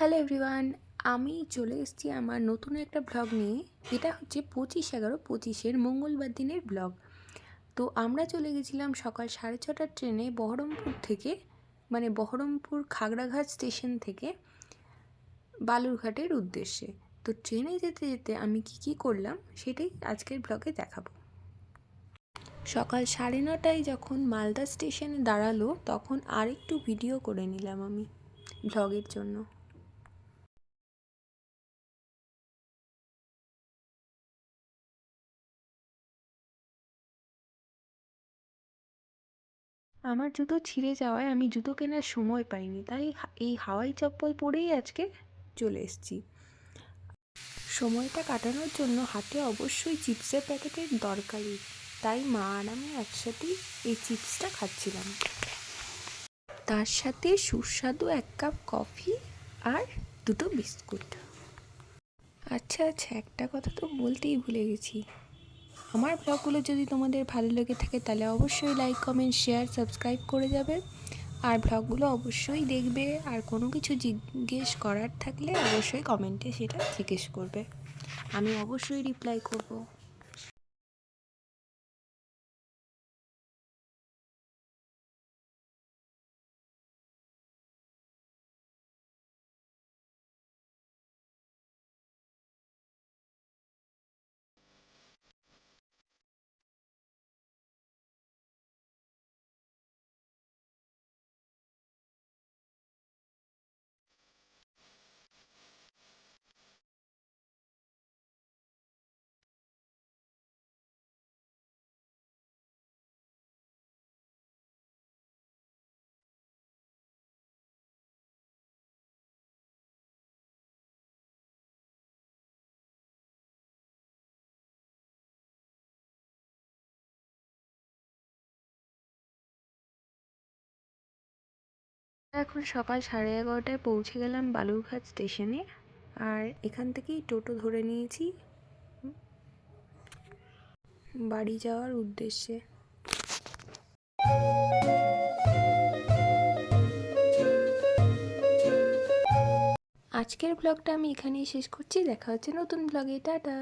Hello everyone, আমি চলে এসেছি আমার নতুন একটা ব্লগ নিয়ে। এটা হচ্ছে পঁচিশ এগারো পঁচিশের মঙ্গলবার দিনের ব্লগ। তো আমরা চলে গেছিলাম সকাল সাড়ে ছটার ট্রেনে বহরমপুর থেকে মানে বহরমপুর খাগড়াঘাট স্টেশন থেকে বালুরঘাটের উদ্দেশ্যে। তো ট্রেনে যেতে যেতে আমি কি কি করলাম সেটাই আজকের ব্লগে দেখাবো। সকাল সাড়ে নটায় যখন মালদা স্টেশনে দাঁড়াল, তখন আরেকটু ভিডিও করে নিলাম আমি ব্লগের জন্য। আমার জুতো ছিঁড়ে যাওয়ায় আমি জুতো কেনার সময় পাইনি। তাই এই হাওয়াই চপ্পল পরেই আজকে চলে এসেছি। সময়টা কাটানোর জন্য হাতে অবশ্যই চিপসের প্যাকেটের দরকারই। তাই মা আর আমি একসাথেই এই চিপসটা খাচ্ছিলাম। তার সাথে সুস্বাদু এক কাপ কফি আর দুটো বিস্কুট। আচ্ছা আচ্ছা একটা কথা তো বলতেই ভুলে গেছি। আমার ব্লগগুলো যদি তোমাদের ভালো লেগে থাকে, তাহলে অবশ্যই লাইক কমেন্ট শেয়ার সাবস্ক্রাইব করে যাবে। আর ব্লগগুলো অবশ্যই দেখবে। আর কোনো কিছু জিজ্ঞেস করার থাকলে অবশ্যই কমেন্টে সেটা জিজ্ঞেস করবে। আমি অবশ্যই রিপ্লাই করব। এখন সকাল সাড়ে এগারোটায় পৌঁছে গেলাম বালুরঘাট স্টেশনে। আর এখান থেকেই টোটো ধরে নিয়েছি। বাড়ি যাওয়ার উদ্দেশ্যে। আজকের ব্লগটা আমি এখানেই শেষ করছি। দেখা হচ্ছে নতুন ব্লগে টাটা।